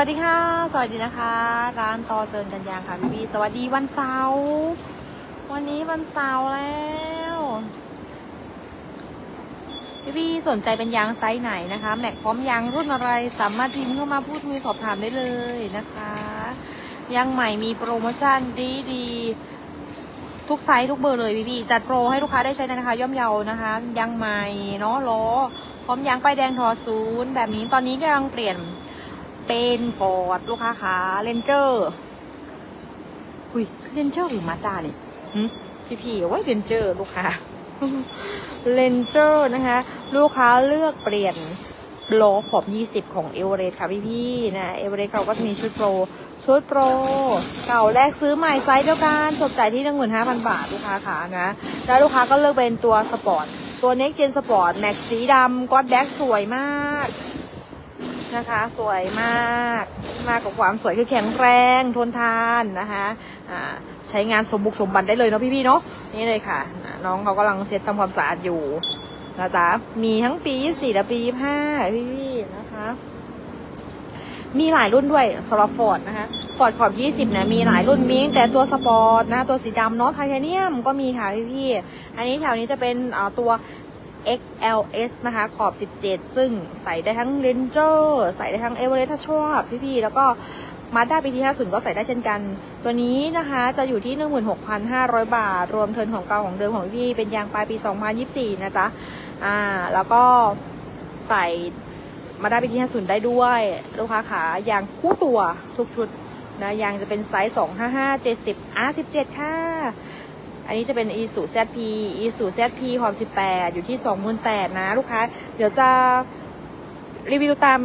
วัสดีค่ะ สวัสดีนะคะ ร้านต่อเชิญกันยางค่ะพี่บีสวัสดีวันเสาร์วันนี้วันเสาร์แล้วพี่บีสนใจเป็นยางไซส์ไหนนะคะ แม็กพร้อมยางรุ่นอะไรสามารถพิมพ์เข้ามาพูดคุยสอบถามได้เลยนะคะยางใหม่มีโปรโมชั่นดีดีๆทุกไซส์ทุกเบอร์เลยพี่บีจัดโปรให้ลูกค้าได้ใช้นะคะ ย่อมเยานะคะยางใหม่เนาะล้อพร้อมยางป้ายแดงทอศูนย์แบบนี้ตอนนี้กำลังเปลี่ยน เป็นฟอร์ดลูกค้าขาเลนเจอร์หุยเลนเจอร์หรือมาด้าเนี่ยพี่พี่ว่าเลนเจอร์ลูกค้าเลนเจอร์นะคะ ลูกค้าเลือกเปลี่ยนโลขอบ 20 ของเอเวอเรสต์ค่ะพี่พี่ๆนะเอเวอเรสต์เขาก็จะมีชุดโปร ชุดโปร เก่าแรกซื้อใหม่ไซส์เดียวกันจบจ่ายที่ 15,000 บาทลูกค้าขานะ แล้วลูกค้าก็เลือกเป็นตัวสปอร์ต ตัว Next Gen Sport แม็กสีดำก็อดแบ็กสวยมาก นะคะ สวยมากมากกว่าความสวยคือแข็งแรงทนทานนะคะใช้งานสมบุกสมบันได้เลยเนาะพี่ๆเนาะนี่เลยค่ะ น้องเขากำลังเช็ดทำความสะอาดอยู่นะจ๊ะมีทั้งปี 24 และปี 25 พี่ๆนะคะ มีหลายรุ่นด้วยสำหรับฟอร์ดนะคะฟอร์ดขอบ 20เนี่ยมีหลายรุ่นมีแต่ตัวสปอร์ตนะตัวสีดำเนาะไทเทเนียมก็มีค่ะพี่ๆอันนี้แถวนี้จะเป็นตัว XLS นะคะ ขอบ 17 ซึ่งใส่ได้ทั้ง Ranger ใส่ได้ทั้ง Everest ถ้าชอบพี่ๆ แล้วก็มาด้าปีที่50ก็ใส่ได้เช่นกัน ตัวนี้นะคะจะอยู่ที่ 16,500 บาท รวมเทินของเก่าของเดิมของพี่เป็นยางปลายปี 2024 นะจ๊ะ อ่า แล้วก็ใส่มาด้าปีที่50ได้ด้วยลูกค้าขายางคู่ตัวทุกชุดนะยางจะเป็นไซส์ 255 70 R17 ค่ะ อันนี้จะเป็น e s u ZP e s u ZP ความ18อยู่ที่สองหมื่นแปดนะลูกค้า เดี๋ยวจะรีวิวตาม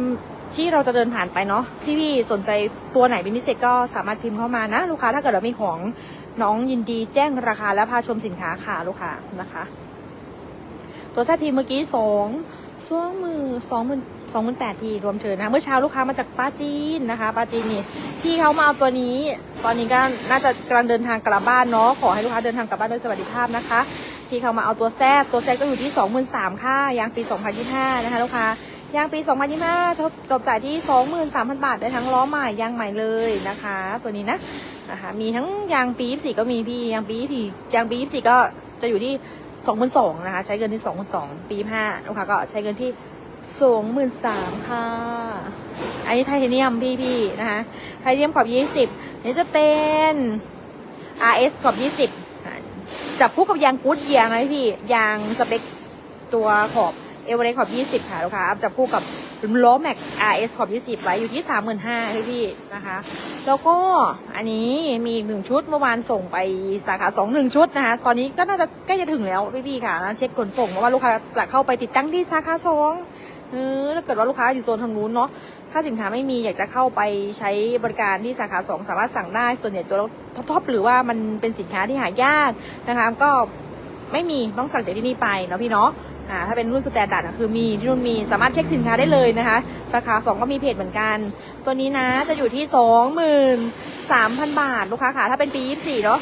ที่เราจะเดินผ่านไปเนาะพี่พี่ๆสนใจตัวไหนเป็นพิเศษก็สามารถพิมพ์เข้ามานะ ลูกค้าถ้าเกิดเรามีของน้องยินดีแจ้งราคาและพาชมสินค้าค่ะลูกค้านะคะ ตัวแซพีเมื่อกี้สอง สองมื่นสองหมื่นสองหมื่นแปดทีรวมเชิญนะ เมื่อเช้าลูกค้ามาจากป้าจีนนะคะป้าจีนนี่พี่เขามาเอาตัวนี้ ตอนนี้ก็น่าจะกำลังเดินทางกลับบ้านเนาะขอให้ลูกค้าเดินทางกลับบ้านด้วยสวัสดิภาพนะคะ พี่เขามาเอาตัวแซดตัวแซดก็อยู่ที่23,000ค่ายางปี2025นะคะลูกค้ายางปี 2025 จบจบจ่ายที่ 23,000 บาท ได้ทั้งล้อใหม่ยางใหม่เลยนะคะ ตัวนี้นะนะคะมีทั้งยางปี 24 ก็มีพี่ยางปี24ยางปี 24 ก็จะอยู่ที่ 22,000นะคะ ใช้เงินที่สองพันสองปีห้าลูกค้าก็ใช้เงินที่สองพันสามค่ะ อันนี้ไทเทเนียมพี่พี่นะคะ ไทเทเนียมขอบ20นี่จะเป็น RS ขอบยี่สิบจับคู่กับยางกู๊ดเยียร์นะพี่ ยางสเปคตัวขอบเอเวอเรสต์ขอบยี่สิบค่ะลูกค้าจับคู่กับ ล้อแม็ก RS ขอบ20ไว้อยู่ที่35,000พี่พี่นะคะ แล้วก็อันนี้มีอีกหนึ่งชุดเมื่อวานส่งไปสาขาสองหนึ่งชุดนะคะ ตอนนี้ก็น่าจะใกล้จะถึงแล้วพี่พี่ๆค่ะนะเช็คขนส่งเพราะว่าลูกค้าจะเข้าไปติดตั้งที่สาขาสองเออถ้าเกิดว่าลูกค้าอยู่โซนทางนู้นเนาะถ้าสินค้าไม่มีอยากจะเข้าไปใช้บริการที่สาขา 2 สามารถสั่งได้ ส่วนใหญ่ตัวท็อปๆหรือว่ามันเป็นสินค้าที่หายากนะคะ ก็ไม่มีต้องสั่งจากที่นี่ไปเนาะพี่เนาะ อ่าถ้าเป็นรุ่นสแตนดาร์ดคือมีที่นู่นมีสามารถเช็คสินค้าได้เลยนะคะ สาขา 2 ก็มีเพจเหมือนกัน ตัวนี้นะจะอยู่ที่ 23,000 บาท ลูกค้าค่ะถ้าเป็นปี 24 เนาะ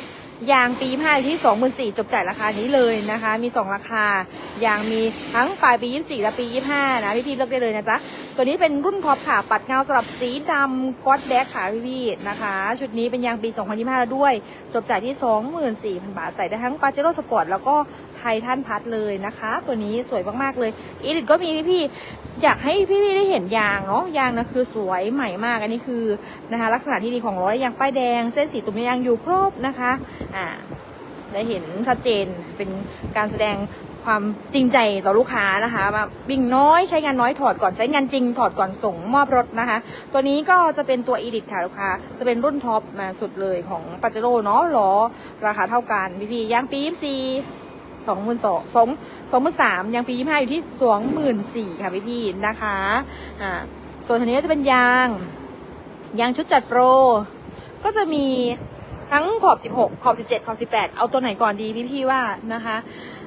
ยางปี5อยู่ที่2 4 0 0จบจ่ายราคานี้เลยนะคะ มี2ราคายางมีทั้งปลายปี24และปี25นะพี่ๆเลือกได้เลยนะจ๊ะ ตัวนี้เป็นรุ่นท็อปค่ะ ปัดเงาสลับสีดำก็อดแดกค่ะพี่ๆนะคะ ชุดนี้เป็นยางปี2025แล้วด้วย จบจ่ายที่24,000บาทใส่ได้ทั้งปาเจโร่สปอร์ตแล้วก็ ไททันพัทเลยนะคะ ตัวนี้สวยมากๆเลยอีลิทก็มีพี่ๆอยากให้พี่ๆได้เห็นยางเนาะยางนะคือสวยใหม่มากอันนี้คือนะคะ ลักษณะที่ดีของล้อยางป้ายแดง เส้นสีตุ่มยางอยู่ครบนะคะอ่าได้เห็นชัดเจนเป็นการแสดงความจริงใจต่อลูกค้านะคะมาวิ่งน้อยใช้งานน้อยถอดก่อนใช้งานจริงถอดก่อนส่งมอบรถนะคะ ตัวนี้ก็จะเป็นตัว e d i t ค่ะลูกค้า จะเป็นรุ่นท็อปมาสุดเลยของปาเจโร่เนาะล้อราคาเท่ากันพี่พี่ยางปียี่สี่ สองหมื่นสองสองสองหมื่นสามยางปียี่ห้าอยู่ที่สองหมื่นสี่ค่ะพี่พี่นะคะอ่าส่วนทีนี้ก็จะเป็นยาง ยางชุดจัดโปร ก็จะมีทั้งขอบ 16 ขอบ 17 ขอบ 18 เอาตัวไหนก่อนดีพี่พี่ว่านะคะ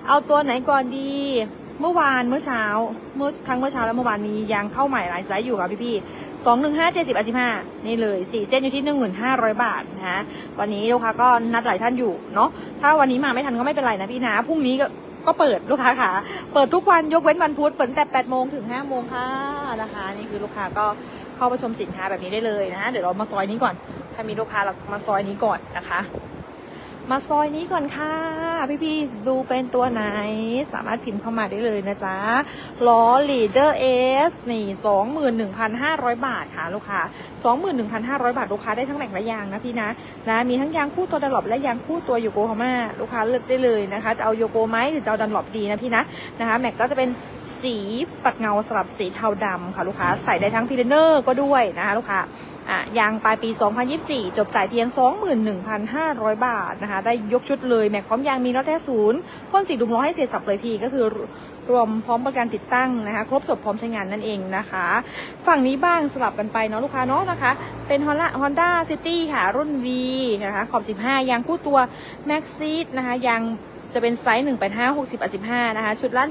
เอาตัวไหนก่อนดี เมื่อวานเมื่อเช้า เมื่อทั้งเมื่อเช้าและเมื่อวานมียางเข้าใหม่หลายไซส์อยู่ค่ะพี่พี่สองหนึ่งห้าเจ็ดสิบอาสิบห้านี่เลยสี่เส้นอยู่ที่หนึ่งหมื่นห้าร้อยบาทนะคะวันนี้ลูกค้าก็นัดหลายท่านอยู่เนาะถ้าวันนี้มาไม่ทันก็ไม่เป็นไรนะพี่นะพรุ่งนี้ก็ก็เปิดลูกค้าค่ะ เปิดทุกวันยกเว้นวันพุธเปิดตั้งแต่8โมงถึง5โมงค่ะนะคะนี่คือลูกค้าก็เข้าเข้ามาชมสินค้าแบบนี้ได้เลยนะ เดี๋ยวเรามาซอยนี้ก่อน ถ้ามีลูกค้าเรามาซอยนี้ก่อนนะคะ มาซอยนี้ก่อนค่ะ พี่ๆดูเป็นตัวไหน สามารถพิมพ์เข้ามาได้เลยนะจ๊ะล้อ Leader S นี่21,500บาทค่ะลูกค้า21,500บาทลูกค้าได้ทั้งแม็กและยางนะพี่นะนะมีทั้งยางคู่ตัวดันหลบและยางคู่ตัวโยโกฮาม่าลูกค้าเลือกได้เลยนะคะ จะเอาโยโกไหมหรือจะเอาดันหลบดีนะพี่นะนะคะแม็กก็จะเป็นสีปัดเงาสลับสีเทาดำค่ะลูกค้าใส่ได้ทั้งพีเนอร์ก็ด้วยนะคะลูกค้า อะยางปลายปี 2024 จบจ่ายเพียง 21,500 บาทนะคะ ได้ยกชุดเลย แม็กพร้อมยางมีน็อตแท้ศูนย์พ่นสีดุมล้อให้เสร็จสับเลยพี่ ก็คือรวมพร้อมประกันติดตั้งนะคะ ครบจบพร้อมใช้งานนั่นเองนะคะ ฝั่งนี้บ้างสลับกันไปเนาะลูกค้าเนาะนะคะ เป็น Honda Honda City ค่ะ รุ่น V นะคะ ขอบ 15 ยางคู่ตัว Max s e a t นะคะยางจะเป็นไซส์1 8 5 60 85นะคะ ชุดละ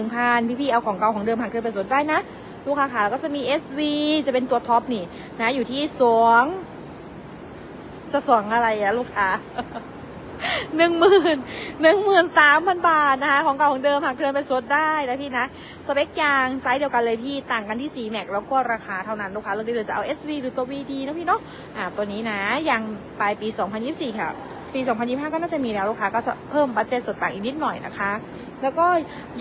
11,000พี่ๆเอาของเก่าของเดิมหักเดินไปสดได้นะ ลูกค้าค่ะแล้วก็จะมี SV จะเป็นตัวท็อปนี่นะอยู่ที่สองจะสองอะไรอะลูกค้าหนึ่งหมื่นหนึ่งหมื่นสามพันบาทนะคะ ของเก่าของเดิมหักเทินเป็นสดได้นะพี่นะ สเปคยางไซส์เดียวกันเลยพี่ต่างกันที่สีแม็กแล้วก็ราคาเท่านั้นลูกค้าเลือกได้เลยจะเอา SV หรือตัว VD นะพี่เนาะอ่าตัวนี้นะยางปลายปี 2024 ค่ะปี 2025 ก็น่าจะมีแล้วลูกค้าก็จะเพิ่มบัตเจ็ตส่วนต่างอีกนิดหน่อยนะคะ แล้วก็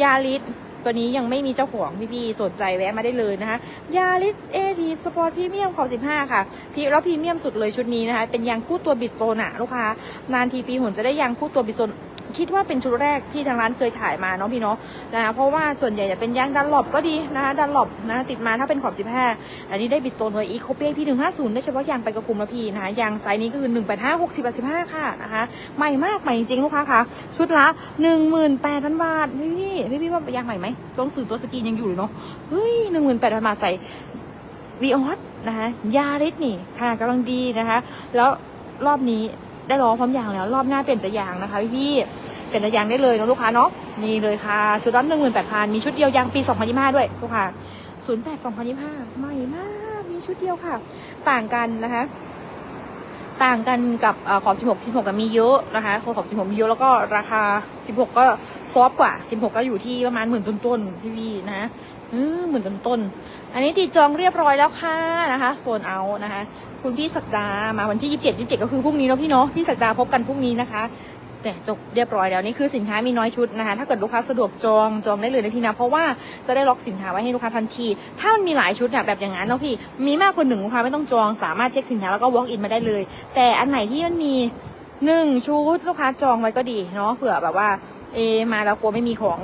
ยาลิส ตัวนี้ยังไม่มีเจ้าของพี่ๆสนใจแวะมาได้เลยนะคะยาลิสเอทีสปอร์ตพรีเมียมขอ15 ค่ะพี่แล้วพรีเมียมสุดเลยชุดนี้นะคะเป็นยางคู่ตัวบิดโซนอะลูกค้านานทีปีหนจะได้ยางคู่ตัวบิดโซน คิดว่าเป็นชุดแรกที่ทางร้านเคยขายมาเนาะพี่เนาะนะคะเพราะว่าส่วนใหญ่จะเป็นยางดันหลบก็ดีนะคะดันหลบนะติดมาถ้าเป็นขอบ 15 อันนี้ได้บิสโตนเลยอีโคเปียพี่150 ได้เฉพาะยางไปกระคุมล้วพี่นะคะยางไซส์นี้ก็คือ 185 60 85ค่ะนะคะใหม่มากใหม่จริงลูกค้าคะชุดละ 18,000 บาทพี่พี่พี่พี่ว่ายางใหม่ไหมตัวหนังสื่อตัวสกีนยังอยู่เลยเนาะเฮ้ย18,000 บาทใส่วีออสนะคะยาริสนี่ขนาดกำลังดีนะคะแล้วรอบนี้ ได้ล้อพร้อมยางแล้ว รอบหน้าเปลี่ยนแต่ยางนะคะพี่พี่เปลี่ยนแต่ยางได้เลยนะลูกค้าเนาะนี่เลยค่ะ ชุดละ18,000มีชุดเดียวยางปี2025ด้วยลูกค้า08 2025ใหม่มากมีชุดเดียวค่ะ ต่างกันนะคะต่างกันกับเออขอบ 16 16ก็มีเยอะนะคะขอบ 16 มีเยอะแล้วก็ราคา 16 ก็ซอฟต์กว่า 16 ก็อยู่ที่ประมาณหมื่นต้นๆพี่วีนะเออหมื่นต้นๆอันนี้ตีจองเรียบร้อยแล้วค่ะนะคะโซนเอานะคะ คุณพี่ศักดามาวันที่ 27 27 ก็คือพรุ่งนี้เนาะพี่เนาะพี่ศักดาพบกันพรุ่งนี้นะคะแต่จบเรียบร้อยแล้วนี่คือสินค้ามีน้อยชุดนะคะ ถ้าเกิดลูกค้าสะดวกจองจองได้เลยนะพี่นะเพราะว่าจะได้ล็อกสินค้าไว้ให้ลูกค้าทันที ถ้ามันมีหลายชุดเนี่ยแบบอย่างนั้นเนาะพี่ มีมากกว่าหนึ่งลูกค้าไม่ต้องจอง สามารถเช็คสินค้าแล้วก็ walk in มาได้เลย แต่อันไหนที่มันมีหนึ่งชุดลูกค้าจองไว้ก็ดีเนาะเผื่อแบบว่าเอมาแล้วกลัวไม่มีของ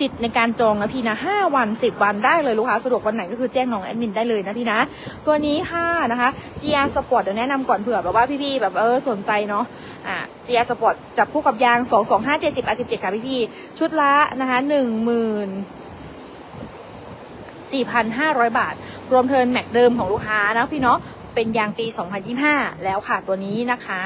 สิทธิ์ในการจองนะพี่นะห้าวันสิบวันได้เลยลูกค้าสะดวกวันไหนก็คือแจ้งน้องแอดมินได้เลยนะพี่นะ ตัวนี้ค่ะนะคะ GR Sport เดี๋ยวแนะนำก่อนเผื่อแบบว่าพี่ๆแบบเออสนใจเนาะอ่า GR Sport จับคู่กับยาง 2 2 5 7 0 R 17 ค่ะพี่ๆชุดละนะคะ1 0 0 0 4,500 บาท รวมเทิร์นแม็กเดิมของลูกค้านะพี่เนาะ เป็นยางปี 2025 แล้วค่ะตัวนี้นะคะ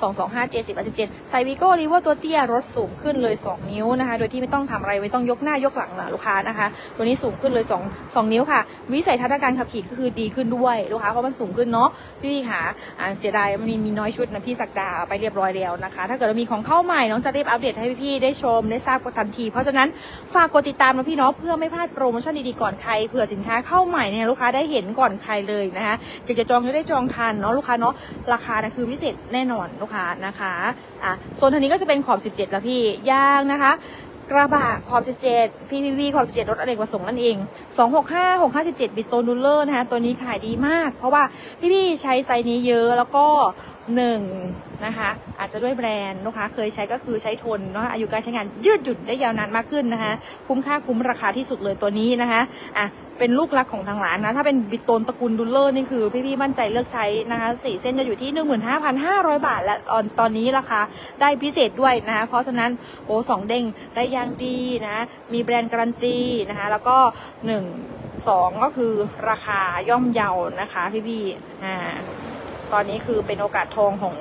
225 70 17ใส่วีโก้รีเวอร์ตัวเตี้ยรถสูงขึ้นเลย 2 นิ้วนะคะ โดยที่ไม่ต้องทำอะไรไม่ต้องยกหน้ายกหลังนะลูกค้านะคะ ตัวนี้สูงขึ้นเลย 2 2 นิ้วค่ะ วิสัยทัศน์การขับขี่ก็คือดีขึ้นด้วยลูกค้าเพราะมันสูงขึ้นเนาะพี่ๆค่ะอ่าเสียดายมันมีมีน้อยชุดนะพี่สักดาเอาไปเรียบร้อยแล้วนะคะ ถ้าเกิดเรามีของเข้าใหม่น้องจะรีบอัปเดตให้พี่ๆได้ชมได้ทราบกันทันที เพราะฉะนั้นฝากกดติดตามนะพี่เนาะเพื่อไม่พลาดโปรโมชั่นดีๆก่อนใครเผื่อสินค้าเข้าใหม่เนี่ยลูกค้าได้เห็นก่อนใครเลยนะคะอยากจะจองได้จองทันเนาะลูกค้าเนาะราคานะคือพิเศษแน่นอนลูกค้านะคะอะโซนทางนี้ก็จะเป็นขอบ 17 แล้วพี่ยางนะคะ กระบะขอบ 17 PPV ขอบ 17 รถอเนกประสงค์นั่นเอง 265 657บิสโตนูเลอร์นะคะตัวนี้ขายดีมาก เพราะว่าพี่ๆใช้ไซส์นี้เยอะแล้วก็ห นะคะ อาจจะด้วยแบรนด์ลูกค้าเคยใช้ก็คือใช้ทนเนาะอายุการใช้งานยืดหยุ่นได้ยาวนานมากขึ้นนะคะ คุ้มค่าคุ้มราคาที่สุดเลยตัวนี้นะคะอะเป็นลูกรักของทางร้านนะถ้าเป็นบิตโตนตระกูลดูลเลอร์นี่คือพี่ๆมั่นใจเลือกใช้นะคะสี่เส้นจะอยู่ที่ 15,500 บาท และตอนตอนนี้ราคาได้พิเศษด้วยนะคะเพราะฉะนั้นโอ้สองเด้งได้ยางดีนะมีแบรนด์การันตีนะคะแล้วก็หนึ่งสองก็คือราคาย่อมเยานะคะพี่ๆอ่าตอนนี้คือเป็นโอกาสทองของ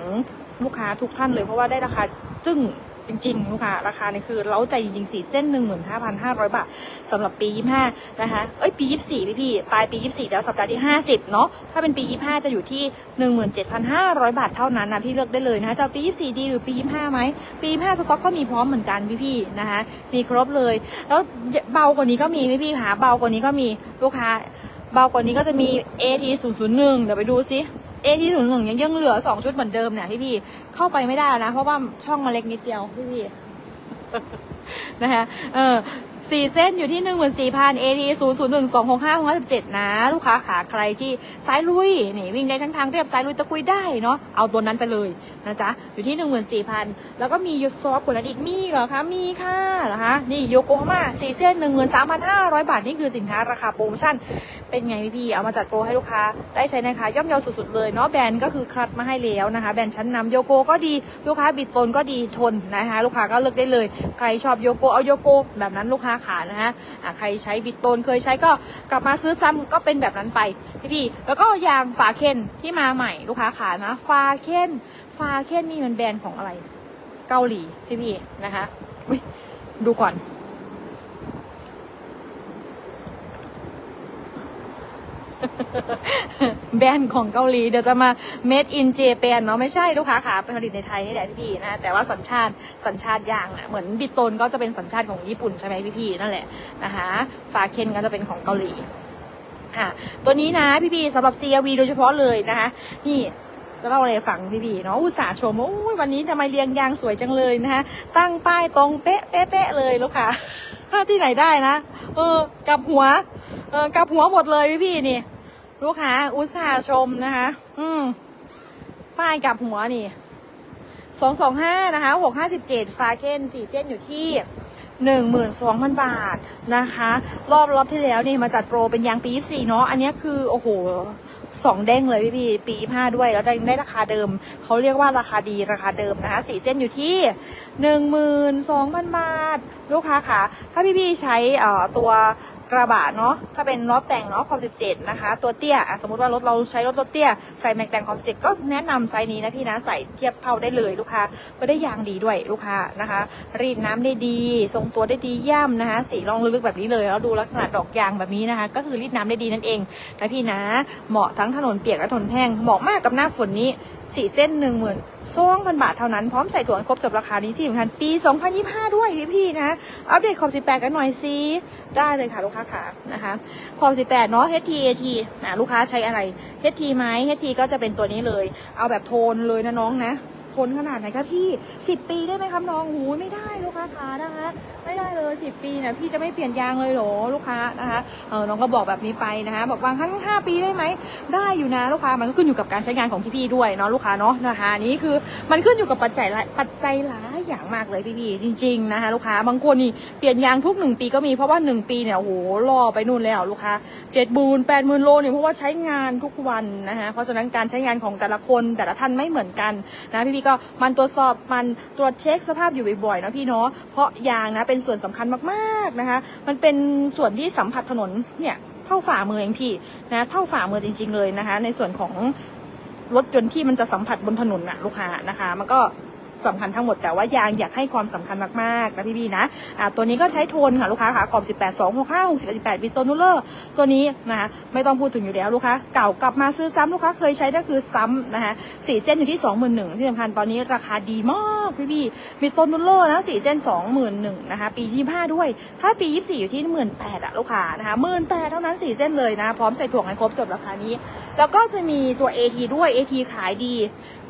ลูกค้าทุกท่านเลยเพราะว่าได้ราคาจึ้งจริงๆลูกค้าราคานี่คือเล้าใจจริงๆสี่เส้น15,500บาทสำหรับปี25นะคะเอ้ยปี24พี่พี่ปลายปี24แล้วสัปดาห์ที่50เนาะถ้าเป็นปี25จะอยู่ที่17,500บาทเท่านั้นนะพี่เลือกได้เลยนะคะจะเอาปี24ดีหรือปี25ไหมปี25สต็อกก็มีพร้อมเหมือนกันพี่พี่นะคะมีครบเลย แล้วเบากว่านี้ก็มีพี่พี่ๆค่ะเบากว่านี้ก็มีลูกค้าเบากว่านี้ก็จะมี AT 0 0 1 เดี๋ยวไปดูซิ AT 0 1ยังยังเหลือ2ชุดเหมือนเดิมเนี่ยพี่พี่เข้าไปไม่ได้แล้วนะ เพราะว่าช่องมันเล็กนิดเดียวพี่พี่นะคะเออสี่เส้นอยู่ที่หนึ่งหมื่นสี่พัน AT ศูนย์ศูนย์หนึ่งสองหกห้าหกห้าสิบเจ็ดนะ ลูกค้าขาใครที่สายลุยนี่วิ่งได้ทั้งทางเรียบสายลุยตะกุยได้เนาะเอาตัวนั้นไปเลยนะจ๊ะ อยู่ที่หนึ่งหมื่นสี่พันแล้วก็มียูซอฟกว่านั้นอีกมีเหรอคะ มีค่ะเหรอคะ นี่โยโกฮาม่าสี่เส้นหนึ่งหมื่นสามพันห้าร้อยบาท นี่คือสินค้าราคาโปรโมชั่น เป็นไงพี่ๆเอามาจัดโปรให้ลูกค้าได้ใช้นะคะย่อมเยาสุดๆเลยเนาะแบรนด์ก็คือคัดมาให้แล้วนะคะ แบรนด์ชั้นนำโยโกก็ดีลูกค้าบิดตนก็ดีทนนะคะ ลูกค้าก็เลือกได้เลย ใครชอบโยโกเอาโยโกแบบนั้นลูกค้าขานะคะะใครใช้บิดตนเคยใช้ก็กลับมาซื้อซ้ำก็เป็นแบบนั้นไปพี่ๆแล้วก็ยางฝาเคนที่มาใหม่ลูกค้าขานะฝาเคนฝาเคนนี่มันแบรนด์ของอะไร เกาหลีพี่ๆนะคะดูก่อน แบรนด์ของเกาหลี เดี๋ยวจะมา made in Japan เนาะไม่ใช่ลูกค้าขาเป็นผลิตในไทยนี่แหละพี่ๆนะแต่ว่าสัญชาติสัญชาติยางอะเหมือนบิโตนก็จะเป็นสัญชาติของญี่ปุ่นใช่ไหมพี่ๆนั่นแหละนะคะฟาเคนก็จะเป็นของเกาหลีค่ะตัวนี้นะพี่ๆสำหรับ CRV โดยเฉพาะเลยนะคะนี่จะเล่าอะไรฟังพี่ๆเนาะอุตส่าห์ชมว่าอุ้ยวันนี้ทำไมเรียงยางสวยจังเลยนะคะตั้งป้ายตรงเป๊ะเป๊ะเป๊ะเลยลูกค้าที่ไหนได้นะ เออกลับหัว เออกลับหัวหมดเลยพี่ๆนี่ ลูกค้าอุตส่าห์ชมนะคะ อืมป้ายกับหัวนี่สองสองห้านะคะหกห้าสิบเจ็ดฟาเคนสี่เส้นอยู่ที่หนึ่งหมื่นสองพันบาทนะคะ รอบรอบที่แล้วนี่มาจัดโปรเป็นยางปียี่สี่เนาะอันนี้คือ โอ้โหสองเด้งเลยพี่พี่ปีห้าด้วย แล้วได้ได้ราคาเดิม เขาเรียกว่าราคาดีราคาเดิมนะคะสี่เส้นอยู่ที่หนึ่งหมื่นสองพันบาท ลูกค้าค่ะ ถ้าพี่พี่ใช้เอ่อตัว กระบะเนาะถ้าเป็นรถแต่งเนาะขอบ17 นะคะ ตัวเตี้ยอะสมมติว่ารถเราใช้รถรถเตี้ยใส่แม็กแต่งขอบ17 ก็แนะนำไซส์นี้นะพี่นะใส่เทียบเท่าได้เลยลูกค้าก็ได้ยางดีด้วยลูกค้านะคะ รีดน้ำได้ดี ทรงตัวได้ดีย่ำนะคะ สีรองลึกๆแบบนี้เลยแล้วดูลักษณะดอกยางแบบนี้นะคะ ก็คือรีดน้ำได้ดีนั่นเองนะพี่นะ เหมาะทั้งถนนเปียกและถนนแห้งเหมาะมากกับหน้าฝนนี้สี่เส้นหนึ่งหมื่นสองพันบาทเท่านั้น พร้อมใส่ถั่วครบจบราคานี้ที่สำคัญปี 2025 ด้วยพี่พี่ๆนะ อัปเดตขอบ18 กันหน่อยสิได้เลยค่ะลูกค้าขานะคะขอบ18 เนาะ HT AT นะลูกค้าใช้อะไร HT ไหม HT ก็จะเป็นตัวนี้เลย เอาแบบโทนเลยนะน้องนะทนขนาดไหนคะพี่ 10 ปีได้ไหมครับน้องหูไม่ได้ลูกค้าขานะคะไม่ได้เลย 10 ปีเนี่ยพี่จะไม่เปลี่ยนยางเลยเหรอลูกค้านะคะเออน้องก็บอกแบบนี้ไปนะคะบอกบางครั้ง5ปีได้ไหมได้อยู่นะลูกค้ามันก็ขึ้นอยู่กับการใช้งานของพี่ๆด้วยเนาะลูกค้าเนาะนะคะนี้คือมันขึ้นอยู่กับปัจจัยหลายปัจจัยหลาย อย่างมากเลยพี่ๆจริง ๆนะคะลูกค้าบางคนนี่เปลี่ยนยางทุก1ปีก็มีเพราะว่า1ปีเนี่ยโอ้โหรอไปนู่นแล้วลูกค้าเจ็ดบูนแปดหมื่นโลเนี่ยเพราะว่าใช้งานทุกวันนะคะเพราะฉะนั้นการใช้งานของแต่ละคนแต่ละท่านไม่เหมือนกันนะพี่ๆก็มันตรวจสอบมันตรวจเช็คสภาพอยู่บ่อยๆนะพี่เนาะเพราะยางนะเป็นส่วนสำคัญมากๆนะคะ มันเป็นส่วนที่สัมผัสถนนเนี่ยเท่าฝ่ามือเองพี่นะเท่าฝ่ามือจริง ๆ เลยนะคะ ในส่วนของรถยนต์ที่มันจะสัมผัสบนถนนน่ะลูกค้านะคะ มันก็ สำคัญทั้งหมดแต่ว่ายางอยากให้ความสำคัญมากๆนะพี่ๆนะอ่าตัวนี้ก็ใช้โทนค่ะลูกค้าค่ะขอบ 18 2 6 5 6 1 8วิสโตนูเลอร์ตัวนี้นะคะไม่ต้องพูดถึงอยู่แล้วลูกค้าเก่ากลับมาซื้อซ้ำลูกค้าเคยใช้ก็คือซ้ำนะคะสี่เส้นอยู่ที่ 21,000ที่สำคัญตอนนี้ราคาดีมากพี่ๆมิสโตนูเลอร์นะสี่เส้น 21,000นะคะปี25ด้วย ถ้าปี 24 อยู่ที่18,000อะลูกค้านะคะ18,000เท่านั้นสี่เส้นเลยนะพร้อมใส่ถ่วงให้ครบจบราคานี้ แล้วก็จะมีตัว AT ด้วย AT ขายดี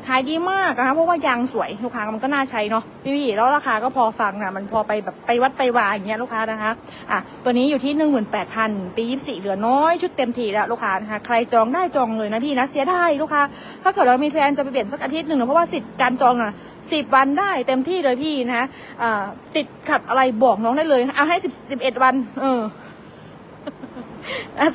ขายดีมากนะคะเพราะว่ายางสวยลูกค้ามันก็น่าใช้เนาะพี่พี่แล้วราคาก็พอฟังนะมันพอไปแบบไปวัดไปวาอย่างเงี้ยลูกค้านะคะอะตัวนี้อยู่ที่หนึ่งหมื่นแปดพันปียี่สี่เหลือน้อยชุดเต็มทีแล้วลูกค้านะคะใครจองได้จองเลยนะพี่นะเสียได้ลูกค้า ถ้าเกิดเรามีแพลนจะไปเปลี่ยนสักอาทิตย์หนึ่งเนาะเพราะว่าสิทธิ์การจองอะสิบวันได้เต็มที่เลยพี่นะคะอ่าติดขัดอะไรบอกน้องได้เลยเอาให้สิบสิบเอ็ดวัน เออ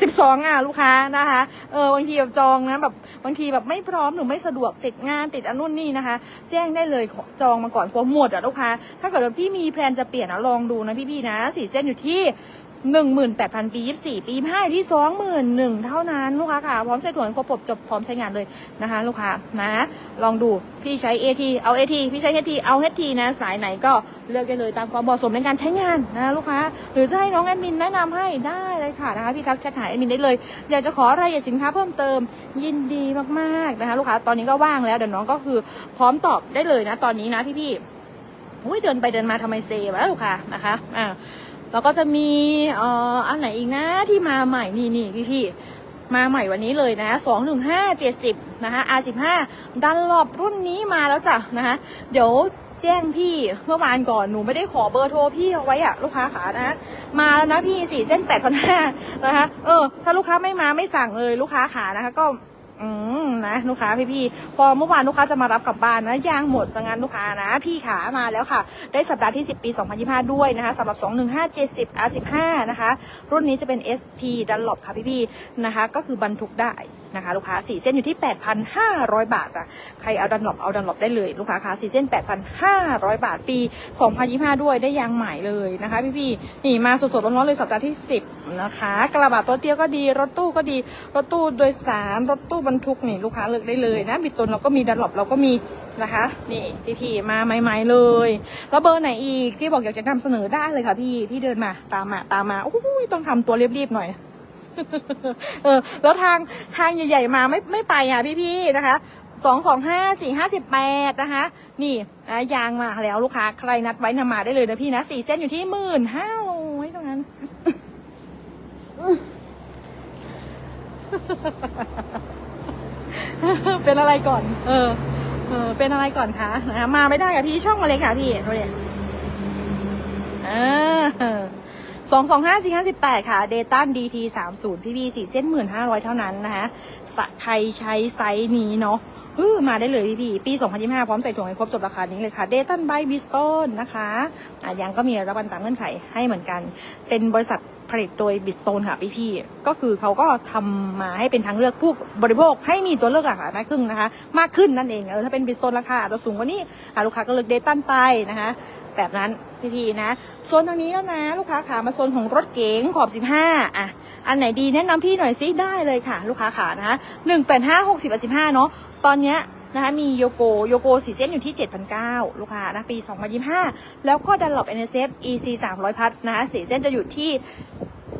สิบสองอะลูกค้านะคะ เออบางทีแบบจองนะแบบบางทีแบบไม่พร้อมหรือไม่สะดวกติดงานติดอันนู่นนี่นะคะ แจ้งได้เลยจองมาก่อนกลัวหมดอะลูกค้า ถ้าเกิดว่าพี่มีแพลนจะเปลี่ยนนะลองดูนะพี่ๆนะสี่เส้นอยู่ที่ หนึ่งหมื่นแปดพันปียี่สิบสี่ปีห้าที่สองหมื่นหนึ่งเท่านั้นลูกค้าค่ะ พร้อมใส่ถ่วงครบจบพร้อมใช้งานเลยนะคะ ลูกค้านะ ลองดูพี่ใช้ AT เอา AT พี่ใช้ HT เอา HT นะ สายไหนก็เลือกได้เลยตามความเหมาะสมในการใช้งานนะลูกค้า หรือจะให้น้องแอดมินแนะนำให้ได้เลยค่ะนะคะพี่ทักแชทหาแอดมินได้เลย อยากจะขอรายละเอียดสินค้าเพิ่มเติมยินดีมากๆนะคะ ลูกค้าตอนนี้ก็ว่างแล้วเดี๋ยวน้องก็คือพร้อมตอบได้เลยนะ ตอนนี้นะพี่ๆเดินไปเดินมาทำไมเซวะลูกค้านะคะอ่า แล้วก็จะมีเอ่ออันไหนอีกนะที่มาใหม่นี่นี่พี่พี่มาใหม่วันนี้เลยนะสองหนึ่งห้าเจ็ดสิบนะคะ R สิบห้าดันหลบรุ่นนี้มาแล้วจ้ะนะคะ เดี๋ยวแจ้งพี่เมื่อวานก่อนหนูไม่ได้ขอเบอร์โทรพี่เอาไว้อะลูกค้าขานะ มาแล้วนะพี่สี่เส้นแปดพันห้านะคะ เออ ถ้าลูกค้าไม่มาไม่สั่งเลยลูกค้าขานะคะ ก็ อืมนะลูกค้าพี่พี่พอเมื่อวานลูกค้าจะมารับกลับบ้านนะยางหมดสังานลูกค้านะ พี่ขามาแล้วค่ะ ได้สัปดาห์ที่ 10 ปี 2025 ด้วยนะคะสำหรับ 21570 R15 นะคะ รุ่นนี้จะเป็น SP Dunlop ค่ะพี่พี่นะคะ ก็คือบรรทุกได้ นะคะลูกค้าสี่เส้นอยู่ที่ 8,500 บาทอะใครเอาดันหลบเอาดันหลบได้เลยลูกค้าคะสี่เส้น 8,500 บาทปี 2025 ด้วยได้ยางใหม่เลยนะคะพี่พี่ๆนี่มาสดๆร้อนๆเลยสัปดาห์ที่ 10 นะคะ กระบะตัวเตี้ยก็ดี รถตู้ก็ดี รถตู้โดยสาร รถตู้บรรทุกนี่ลูกค้าเลือกได้เลยนะบิดตนเราก็มีดันหลบเราก็มีนะคะ นี่พี่พี่ๆมาใหม่ๆเลย แล้วเบอร์ไหนอีกที่บอกอยากจะนำเสนอได้เลยค่ะพี่พี่เดินมาตามมาตามมาโอ้ยต้องทำตัวเรียบๆหน่อย เออ แล้วทางทางใหญ่ๆมาไม่ไม่ไปอะพี่ๆนะคะสองสองห้าสี่ห้าสิบแปดนะคะ นี่นะยางมาแล้วลูกค้าใครนัดไว้นำมาได้เลยนะพี่นะสี่เส้นอยู่ที่หมื่นห้าร้อยตรงนั้นเป็นอะไรก่อน เออ เออ เป็นอะไรก่อนคะนะคะมาไม่ได้อะพี่ช่องมาเลยค่ะพี่ดูดิอ่า สองสองห้าสี่ห้าสิบแปดค่ะเดตันดีทีสามศูนย์พี่พีสี่เส้นหมื่นห้าร้อยเท่านั้นนะคะสะใครใช้ไซส์นี้เนาะเออมาได้เลยพี่พี่ปี 2025 พร้อมใส่ถุงให้ครบจบราคานี้เลยค่ะเดตันไบบิสโตนนะคะอะยังก็มีรับประกันตามเงื่อนไขให้เหมือนกัน เป็นบริษัทผลิตโดยบิสโตนค่ะพี่พี่ก็คือเขาก็ทำมาให้เป็นทางเลือกผู้บริโภคให้มีตัวเลือกหลากหลายมากขึ้นนะคะ มากขึ้นนั่นเองเออถ้าเป็นบิสโตนราคาอาจจะสูงกว่านี้ลูกค้าก็เลือกเดตันไปนะคะ แบบนั้นพี่ๆนะโซนตรงนี้แล้วนะลูกค้าขามาโซนของรถเก๋งขอบ 15อะอันไหนดีแนะนำพี่หน่อยซิได้เลยค่ะ ลูกค้าขานะคะ1 8 5 60 15เนาะตอนเนี้ยนะคะมีโยโกโยโกสีเส้นอยู่ที่ 7,900 ลูกค้านะปี 2025 แล้วก็ดันหลบ NSF EC 300 พัทนะคะสีเส้นจะอยู่ที่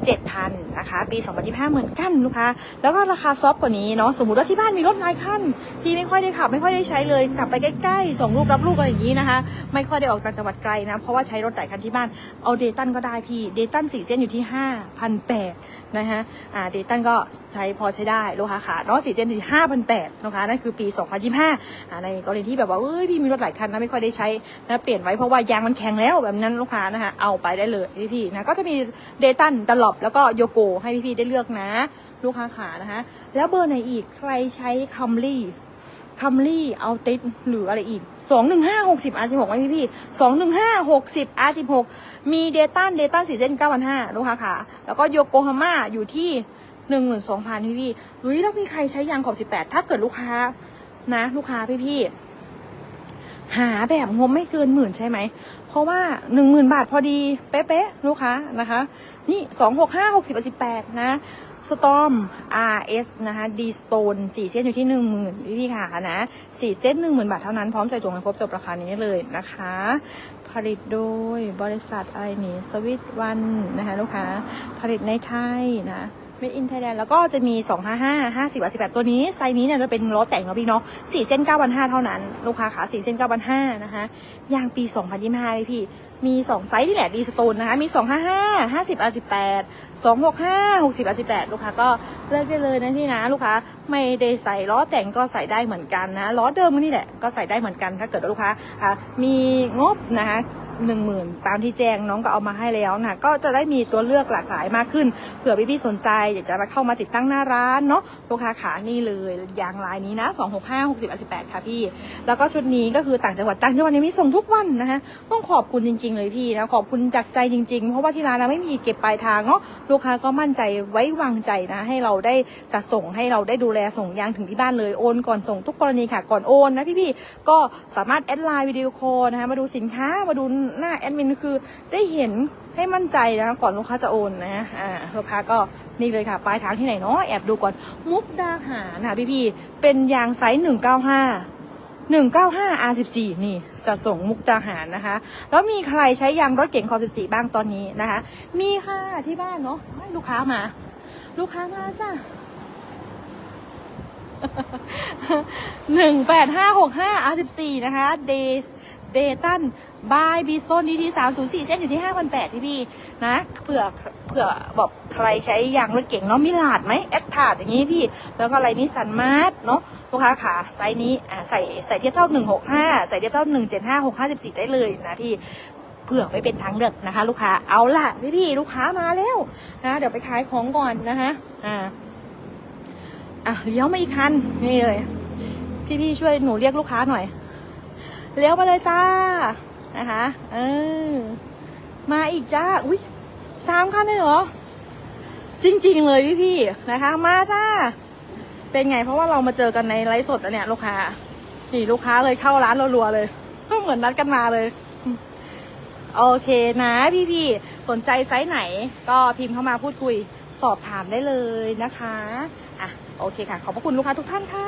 7,000นะคะปี 2025เหมือนกันลูกค้าแล้วก็ราคาซอฟต์กว่านี้เนาะสมมติว่าที่บ้านมีรถหลายคันพี่ไม่ค่อยได้ขับไม่ค่อยได้ใช้เลยขับไปใกล้ๆส่งรูปรับลูกอะไรอย่างนี้นะคะ ไม่ค่อยได้ออกต่างจังหวัดไกลนะเพราะว่าใช้รถหลายคันที่บ้านเอาเดตันก็ได้พี่เดตันสี่เส้นอยู่ที่5,800นะคะอ่าเดตันก็ใช้พอใช้ได้ลูกค้าขาเนาะสี่เจนถึงห้าพันแปดนะคะนั่นคือปี2025อ่าในกรณีที่แบบว่าเอ้ยพี่มีรถหลายคันนะไม่ค่อยได้ใช้นะเปลี่ยนไว้เพราะว่ายางมันแข็งแล้วแบบนั้นลูกค้านะคะเอาไปได้เลยพี่ๆนะก็จะมีเดตันดันหลบแล้วก็โยโกให้พี่ๆได้เลือกนะ ลูกค้าขานะคะแล้วเบอร์ไหนอีกใครใช้คัมรี่ คัมรี่เอาติดหรืออะไรอีกสองหนึ่งห้าหกสิบอาร์สิบหกไหมพี่พี่สองหนึ่งห้าหกสิบอาร์สิบหกมีเดตันเดตันสี่เส้นเก้าพันห้าลูกค้าขาแล้วก็โยโกฮาม่าอยู่ที่หนึ่งหมื่นสองพันพี่พี่เฮ้ยแล้วมีใครใช้ยางขอบสิบแปดถ้าเกิดลูกค้านะ ลูกค้าพี่พี่หาแบบงบไม่เกินหมื่นใช่ไหม เพราะว่าหนึ่งหมื่นบาทพอดี เป๊ะๆ ลูกค้านะคะ นี่สองหกห้าหกสิบสิบแปดนะ สตอม RS นะคะดีสโตนสี่เส้นอยู่ที่หนึ่งหมื่นพี่พี่ค่ะนะสี่เส้นหนึ่งหมื่นบาทเท่านั้น พร้อมใส่ถุงให้ครบจบราคานี้เลยนะคะ ผลิตโดยบริษัทอะไรนี่สวิตวันนะคะลูกค้า ผลิตในไทยนะ Made in Thailand แล้วก็จะมี 255 50 18 ตัวนี้ ไซส์นี้เนี่ยจะเป็นล้อแต่งเนาะพี่เนาะ4เส้น9,500 เท่านั้น ลูกค้าขา4เส้น9,500 นะคะ ยางปี 2025พี่ มี 2 ไซส์ที่แหละดีสโตนนะคะ มี 255 50 18 265 60 18 ลูกค้าก็เลือกได้เลยนะพี่นะลูกค้าไม่ได้ใส่ล้อแต่งก็ใส่ได้เหมือนกันนะล้อเดิมนี่แหละก็ใส่ได้เหมือนกันถ้าเกิดลูกค้ามีงบนะคะ หนึ่งหมื่นตามที่แจ้งน้องก็เอามาให้แล้วนะก็จะได้มีตัวเลือกหลากหลายมากขึ้นเผื่อพี่ๆสนใจอยากจะมาเข้ามาติดตั้งหน้าร้านเนาะลูกค้าขานี่เลยยางลายนี้นะ265 60 18ค่ะพี่ แล้วก็ชุดนี้ก็คือต่างจังหวัดต่างจังหวัดนี้มีส่งทุกวันนะคะต้องขอบคุณจริง ๆ เลยพี่นะขอบคุณจากใจจริง ๆ เพราะว่าที่ร้านนะไม่มีเก็บปลายทางเนาะลูกค้าก็มั่นใจไว้วางใจนะให้เราได้จัดส่งให้เราได้ดูแลส่งยางถึงที่บ้านเลยโอนก่อนส่งทุกกรณีค่ะก่อนโอนนะพี่ๆก็สามารถแอดไลน์วิดีโอคอลนะคะมาดูสินค้ามาดูหน้าแอดมินคือได้เห็นให้มั่นใจนะคะก่อนลูกค้าจะโอนนะอ่าลูกค้าก็นี่เลยค่ะปลายทางที่ไหนเนาะแอบดูก่อนมุกดาหารค่ะพี่ๆเป็นยางไซส์195 195 R14 นี่จะส่งมุกดาหารนะคะ แล้วมีใครใช้ยางรถเก๋งคอ14 บ้างตอนนี้นะคะ มีค่ะที่บ้านเนาะให้ลูกค้ามา ลูกค้ามาจ้ะหนึ่งแปดห้าหกห้า R14 นะคะ เดเดตัน บายบีโซนดีทีสามศูนย์สี่เส้นอยู่ที่ห้าพันแปดพี่พี่นะเผื่อเผื่อบอกใครใช้ยางรถเก่งเนาะมิลาดไหมแอดทาดอย่างนี้พี่ แล้วก็อะไรนี่สันมาร์ทเนาะลูกค้าขาไซส์นี้อ่าใส่ใส่เทียบเท่าหนึ่งหกห้าใส่เทียบเท่าหนึ่งเจ็ดห้าหกห้าสิบสี่ได้เลยนะพี่เผื่อไว้เป็นทางเลือกนะคะ ลูกค้าเอาล่ะพี่พี่ลูกค้ามาแล้วนะเดี๋ยวไปขายของก่อนนะคะอ่าอะเลี้ยวมาอีกคันนี่เลย พี่พี่ช่วยหนูเรียกลูกค้าหน่อยเลี้ยวมาเลยจ้า นะคะ เออ มาอีกจ้า อุ้ยสามคันเลยเหรอ จริง ๆ เลยพี่พี่นะคะ มาจ้า เป็นไงเพราะว่าเรามาเจอกันในไลฟ์สดแล้วเนี่ย ลูกค้า นี่ลูกค้าเลยเข้าร้านรัวๆเลย เหมือนนัดกันมาเลย โอเคนะพี่พี่สนใจไซส์ไหน ก็พิมพ์เข้ามาพูดคุยสอบถามได้เลยนะคะ อะ โอเคค่ะ ขอบพระคุณลูกค้าทุกท่านค่ะ